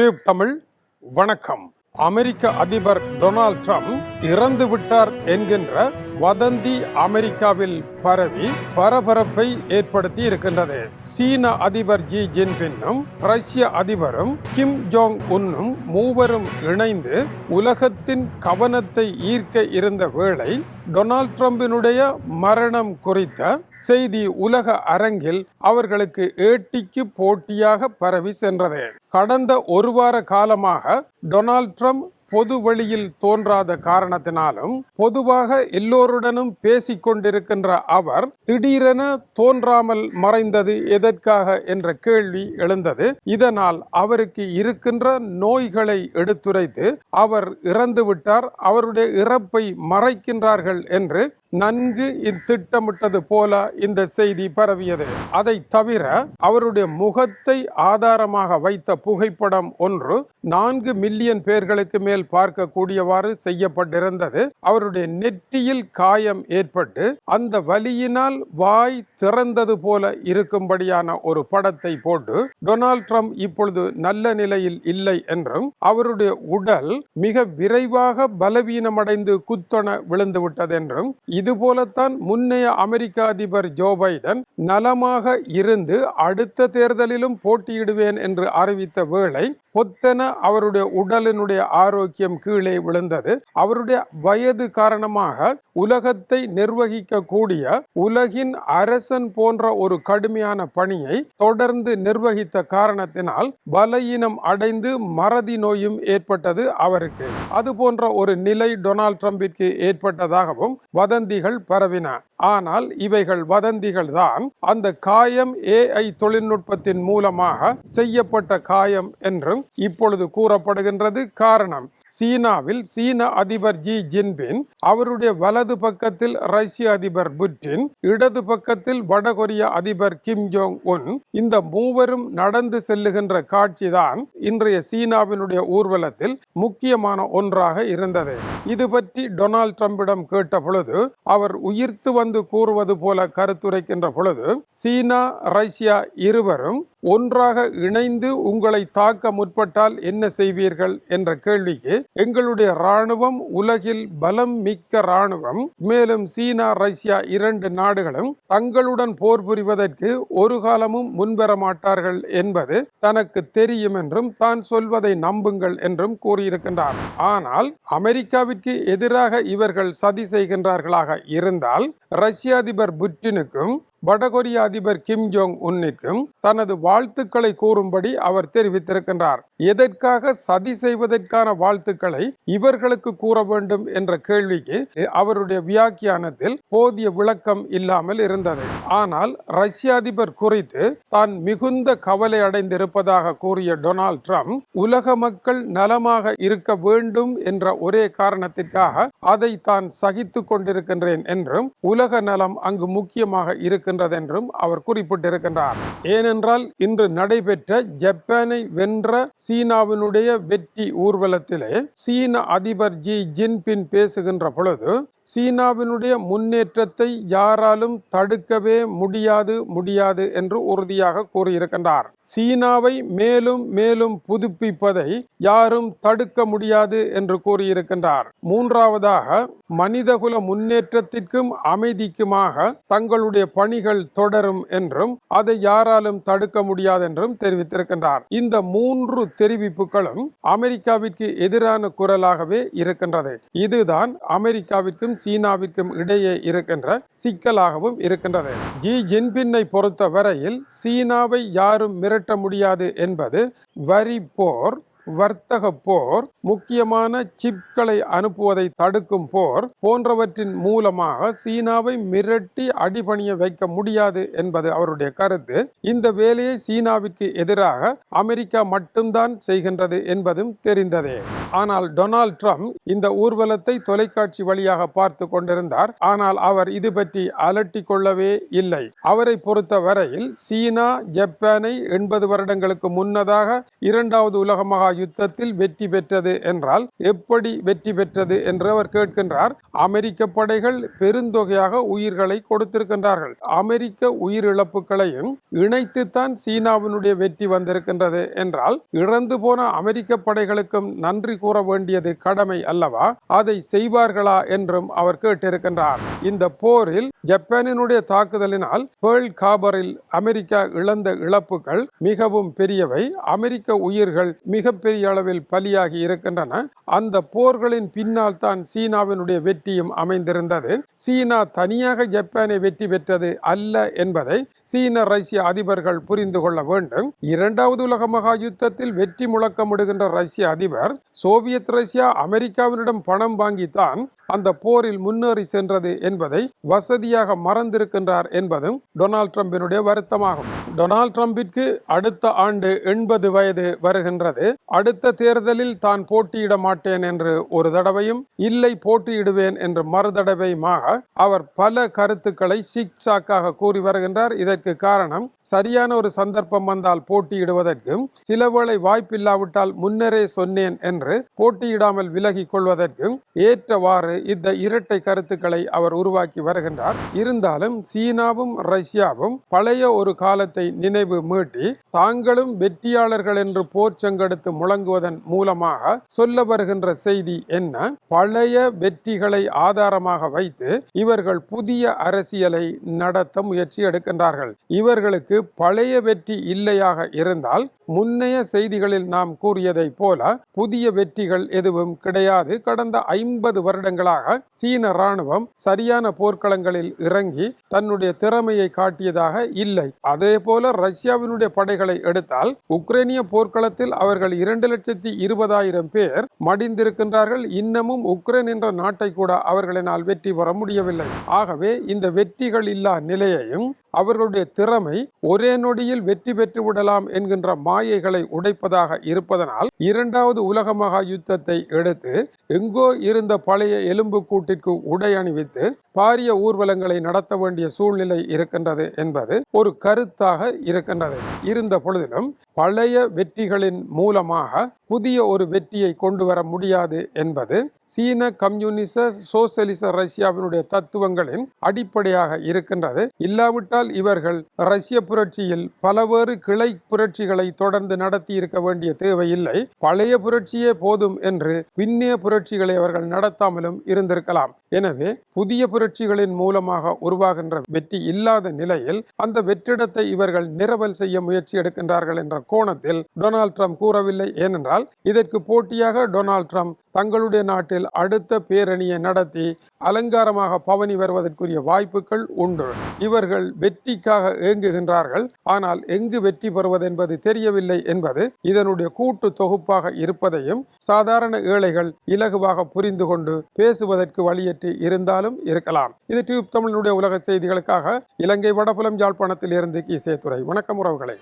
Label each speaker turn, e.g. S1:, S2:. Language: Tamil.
S1: டியூப் தமிழ் வணக்கம். அமெரிக்க அதிபர் டொனால்ட் ட்ரம்ப் இறந்து விட்டார் என்கின்ற வதந்தி அமெரிக்காவில் பரவி பரபரப்பை ஏற்படுத்தி இருக்கின்றது. சீன அதிபர் ஜி ஜின்பின்னும் ரஷ்ய அதிபரும் கிம் ஜோங் உன்னும் மூவரும் இணைந்து உலகத்தின் கவனத்தை ஈர்க்க இருந்த வேளை டொனால்ட் ட்ரம்பினுடைய மரணம் குறித்த செய்தி உலக அரங்கில் அவர்களுக்கு ஏட்டிக்கு போட்டியாக பரவி சென்றது. கடந்த ஒரு வார காலமாக டொனால்ட் ட்ரம்ப் பொது வழியில் தோன்றாத காரணத்தினாலும் பொதுவாக எல்லோருடனும் பேசிக் கொண்டிருக்கின்ற அவர் திடீரென தோன்றாமல் மறைந்தது எதற்காக என்ற கேள்வி எழுந்தது. இதனால் அவருக்கு இருக்கின்ற நோய்களை எடுத்துரைத்து அவர் இறந்துவிட்டார் அவருடைய இறப்பை மறைக்கின்றார்கள் என்று நன்கு இத்திட்டமிட்டது போல இந்த செய்தி பரவியது. அதை தவிர அவருடைய முகத்தை ஆதாரமாக வைத்த புகைப்படம் ஒன்று நான்கு மில்லியன் பேர்களுக்கு மேல் பார்க்கக்கூடியவாறு செய்யப்பட்டிருந்தது. அவருடைய நெற்றியில் காயம் ஏற்பட்டு அந்த வலியினால் வாய் திறந்தது போல இருக்கும்படியான ஒரு படத்தை போட்டு டொனால்ட் ட்ரம்ப் இப்பொழுது நல்ல நிலையில் இல்லை என்றும் அவருடைய உடல் மிக விரைவாக பலவீனமடைந்து குத்தொண விழுந்து விட்டது என்றும் இது போலத்தான் முன்னைய அமெரிக்க அதிபர் ஜோ பைடன் நலமாக இருந்து அடுத்த தேர்தலிலும் போட்டியிடுவேன் என்று அறிவித்த வேளை பொத்தென அவருடைய உடலினுடைய ஆரோக்கியம் கீழே விழுந்தது. அவருடைய வயது காரணமாக உலகத்தை நிர்வகிக்கக்கூடிய உலகின் அரசன் போன்ற ஒரு கடுமையான பணியை தொடர்ந்து நிர்வகித்த காரணத்தினால் பலவீனம் அடைந்து மறதி நோயும் ஏற்பட்டது அவருக்கு. அது போன்ற ஒரு நிலை டொனால்ட் ட்ரம்பிற்கு ஏற்பட்டதாகவும் வதந்திகள் பரவின. ஆனால் இவைகள் வதந்திகள் தான் அந்த காயம் ஏஐ தொழில்நுட்பத்தின் மூலமாக செய்யப்பட்ட காயம் என்றும் இப்பொழுது கூறப்படுகின்றது காரணம். சீனாவில் சீன அதிபர் ஜி ஜின்பின் அவருடைய வலது பக்கத்தில் ரஷ்ய அதிபர் புட்டின் இடது பக்கத்தில் வடகொரிய அதிபர் கிம் ஜோங் உன். இந்த மூவரும் நடந்து செல்லுகின்ற காட்சிதான் இன்றைய சீனாவினுடைய ஊர்வலத்தில் முக்கியமான ஒன்றாக இருந்தது. இது பற்றி டொனால்ட் ட்ரம்பிடம் கேட்ட பொழுது அவர் உயிர்த்து வந்து கூறுவது போல கருத்துரைக்கின்ற பொழுது சீனா ரஷ்யா இருவரும் ஒன்றாக இணைந்து உங்களை தாக்க முற்பட்டால் என்ன செய்வீர்கள் என்ற கேள்விக்கு எங்களுடைய ராணுவம் உலகில் பலம் மிக்க ராணுவம் மேலும் சீனா ரஷ்யா இரண்டு நாடுகளும் தங்களுடன் போர் புரிவதற்கு ஒரு காலமும் முன்வர மாட்டார்கள் என்பது தனக்கு தெரியும் என்றும் தான் சொல்வதை நம்புங்கள் என்றும் கூறியிருக்கின்றார். ஆனால் அமெரிக்காவிற்கு எதிராக இவர்கள் சதி செய்கின்றார்களாக இருந்தால் ரஷ்ய அதிபர் புட்டினுக்கும் வடகொரிய அதிபர் கிம் ஜோங் உன்னிற்கும் தனது வாழ்த்துக்களை கூறும்படி அவர் தெரிவித்திருக்கின்றார். எதற்காக சதி செய்வதற்கான வாழ்த்துக்களை இவர்களுக்கு கூற வேண்டும் என்ற கேள்விக்கு அவருடைய வியாக்கியானத்தில் போதிய விளக்கம் இல்லாமல் இருந்தது. ஆனால் ரஷ்ய அதிபர் குறித்து தான் மிகுந்த கவலை அடைந்திருப்பதாக கூறிய டொனால்ட் ட்ரம்ப் உலக மக்கள் நலமாக இருக்க வேண்டும் என்ற ஒரே காரணத்திற்காக அதை தான் சகித்து கொண்டிருக்கின்றேன் என்றும் உலக நலம் அங்கு முக்கியமாக இருக்க இருக்கின்றது என்றும் அவர் குறிப்பிட்டிருக்கின்றார். ஏனென்றால் இன்று நடைபெற்ற ஜப்பானை வென்ற சீனாவினுடைய வெற்றி ஊர்வலத்திலே சீன அதிபர் ஜி ஜின்பின் பேசுகின்ற பொழுது சீனாவினுடைய முன்னேற்றத்தை யாராலும் தடுக்கவே முடியாது முடியாது என்று உறுதியாக கூறியிருக்கின்றார். சீனாவை மேலும் மேலும் புதுப்பிப்பதை யாரும் தடுக்க முடியாது என்று கூறியிருக்கின்றார். மூன்றாவதாக மனிதகுல முன்னேற்றத்திற்கும் அமைதிக்குமாக தங்களுடைய பணிகள் தொடரும் என்றும் அதை யாராலும் தடுக்க முடியாது என்றும் தெரிவித்திருக்கின்றார். இந்த மூன்று தெரிவிப்புகளும் அமெரிக்காவிற்கு எதிரான குரலாகவே இருக்கின்றது. இதுதான் அமெரிக்காவிற்கும் சீனாவிற்கும் இடையே இருக்கின்ற சிக்கலாகவும் இருக்கின்றது. ஜி ஜின்பின்னை பொறுத்த வரையில் சீனாவை யாரும் மிரட்ட முடியாது என்பது வரி போர் வர்த்தக போர் முக்கியமான சிப்களை அனுப்புவதை தடுக்கும் போர் போன்றவற்றின் மூலமாக சீனாவை மிரட்டி அடிபணிய வைக்க முடியாது என்பது அவருடைய கருத்து. இந்த வேலையை சீனாவிற்கு எதிராக அமெரிக்கா மட்டும்தான் செய்கின்றது என்பதும் தெரிந்ததே. ஆனால் டொனால்ட் ட்ரம்ப் இந்த ஊர்வலத்தை தொலைக்காட்சி வழியாக பார்த்து கொண்டிருந்தார். ஆனால் அவர் இது பற்றி அலட்டி கொள்ளவே இல்லை. அவரை பொறுத்த வரையில் சீனா ஜப்பானை எண்பது வருடங்களுக்கு முன்னதாக இரண்டாவது உலக மகா யுத்தத்தில் வெற்றி பெற்றது என்றால் எப்படி வெற்றி பெற்றது என்று அவர் கேட்கின்றார். அமெரிக்க படைகள் பெருந்தொகையாக உயிர்களை கொடுத்திருக்கின்றார்கள். அமெரிக்க உயிரிழப்புகளையும் இணைத்துத்தான் சீனாவினுடைய வெற்றி வந்திருக்கின்றது என்றால் இறந்து போன அமெரிக்க படைகளுக்கும் நன்றி கூற வேண்டியது கடமை அல்லவா? அதை செய்வார்களா என்றும் அவர் கேட்டிருக்கின்றார். இந்த போரில் ஜப்பானினுடைய தாக்குதலினால் பேர்ல் காபரில் அமெரிக்கா இழந்த இழப்புகள் மிகவும் பெரியவை. அமெரிக்க உயிர்கள் மிக மிகப்பெரிய அளவில் பலியாகி இருக்கின்றன. அந்த போர்களின் பின்னால் தான் சீனாவினுடைய வெற்றியும் அமைந்திருந்தது. சீனா தனியாக ஜப்பானை வெற்றி பெற்றது அல்ல என்பதை சீன ரஷ்ய அதிபர்கள் புரிந்து கொள்ள வேண்டும். இரண்டாவது உலக மகா யுத்தத்தில் வெற்றி முழக்கமிடுகின்ற ரஷ்ய அதிபர் சோவியத் ரஷ்யா அமெரிக்காவினிடம் பணம் வாங்கித்தான் அந்த போரில் முன்னேறி சென்றது என்பதை வசதியாக மறந்திருக்கின்றார் என்பதும் டொனால்ட் ட்ரம்பினுடைய வருத்தமாகும். டொனால்ட் ட்ரம்பிற்கு அடுத்த ஆண்டு எண்பது வயது வருகின்றது. அடுத்த தேர்தலில் தான் போட்டியிட மாட்டேன் என்று ஒரு தடவையும் இல்லை போட்டியிடுவேன் என்று மறுதடவையுமாக அவர் பல கருத்துக்களை சிக் சாக்காக கூறி வருகின்றார். இதற்கு காரணம் சரியான ஒரு சந்தர்ப்பம் வந்தால் போட்டியிடுவதற்கும் சிலவேளை வாய்ப்பில்லாவிட்டால் முன்னரே சொன்னேன் என்று போட்டியிடாமல் விலகிக் கொள்வதற்கும் ஏற்றவாறு இந்த இரட்டை கருத்துக்களை அவர் உருவாக்கி வருகின்றார். இருந்தாலும் சீனாவும் ரஷ்யாவும் பழைய ஒரு காலத்தை நினைவு மீட்டி தாங்களும் வெற்றியாளர்கள் என்று போர் செங்கெடுத்து முழங்குவதன் மூலமாக சொல்ல வருகின்ற செய்தி என்ன? பழைய வெற்றிகளை ஆதாரமாக வைத்து இவர்கள் புதிய அரசியலை நடத்த முயற்சி எடுக்கின்றார்கள். இவர்களுக்கு பழைய வெற்றி இல்லையாக இருந்தால் முன்னைய செய்திகளில் நாம் கூறியதைப் போல புதிய வெற்றிகள் எதுவும் கிடையாது. கடந்த ஐம்பது வருடங்களாக சீன ராணுவம் சரியான போர்க்களங்களில் இறங்கி தன்னுடைய திறமையை காட்டியதாக இல்லை. அதே போல ரஷ்யாவினுடைய படைகளை எடுத்தால் உக்ரைனிய போர்க்களத்தில் அவர்கள் இரண்டு லட்சத்தி இருபதாயிரம் பேர் மடிந்திருக்கின்றார்கள். இன்னமும் உக்ரைன் என்ற நாட்டை கூட அவர்களினால் வெற்றி பெற முடியவில்லை. ஆகவே இந்த வெற்றிகள் இல்லா நிலையையும் அவர்களுடைய திறமை ஒரே நொடியில் வெற்றி பெற்று விடலாம் என்கின்ற மாயைகளை உடைப்பதாக இருப்பதனால் இரண்டாவது உலக மகா யுத்தத்தை எடுத்து எங்கோ இருந்த பழைய எலும்பு கூட்டிற்கு உடை அணிவித்து பாரிய ஊர்வலங்களை நடத்த வேண்டிய சூழ்நிலை இருக்கின்றது என்பது ஒரு கருத்தாக இருக்கின்றது. இருந்த பொழுதிலும் பழைய வெற்றிகளின் மூலமாக மூலமாக புதிய ஒரு வெற்றியை கொண்டு வர முடியாது என்பது சீன கம்யூனிச சோசலிச ரஷ்யாவினுடைய தத்துவங்களின் அடிப்படையாக இருக்கின்றது. இல்லாவிட்டால் இவர்கள் ரஷ்ய புரட்சியில் பலவேறு கிளை புரட்சிகளை தொடர்ந்து நடத்தி இருக்க வேண்டிய தேவையில்லை. பழைய புரட்சியே போதும் என்று பின்னிய புரட்சிகளை அவர்கள் நடத்தாமலும் இருந்திருக்கலாம். எனவே புதிய புரட்சிகளின் மூலமாக உருவாகின்ற வெற்றி இல்லாத நிலையில் அந்த வெற்றிடத்தை இவர்கள் நிரவல் செய்ய முயற்சி எடுக்கின்றார்கள் என்ற கோணத்தில் டொனால்ட் ட்ரம்ப் கூறவில்லை. ஏனென்றால் இதற்கு போட்டியாக டொனால்ட் ட்ரம்ப் தங்களுடைய நாட்டில் அடுத்த பேரணியை நடத்தி அலங்காரமாக பவனி வருவதற்குரிய வாய்ப்புகள் உண்டு. இவர்கள் வெற்றிக்காக ஏங்குகின்றார்கள். ஆனால் எங்கு வெற்றி பெறுவது என்பது தெரியவில்லை என்பது இதனுடைய கூட்டு தொகுப்பாக இருப்பதையும் சாதாரண ஏழைகள் இலகுவாக புரிந்து கொண்டு பேசுவதற்கு வழியற்றி இருந்தாலும் இருக்கலாம். இது டியூப் தமிழனுடைய உலக செய்திகளுக்காக இலங்கை வடபுலம் யாழ்ப்பாணத்தில் இருந்து கீசே துறை வணக்கம் உறவுகளை.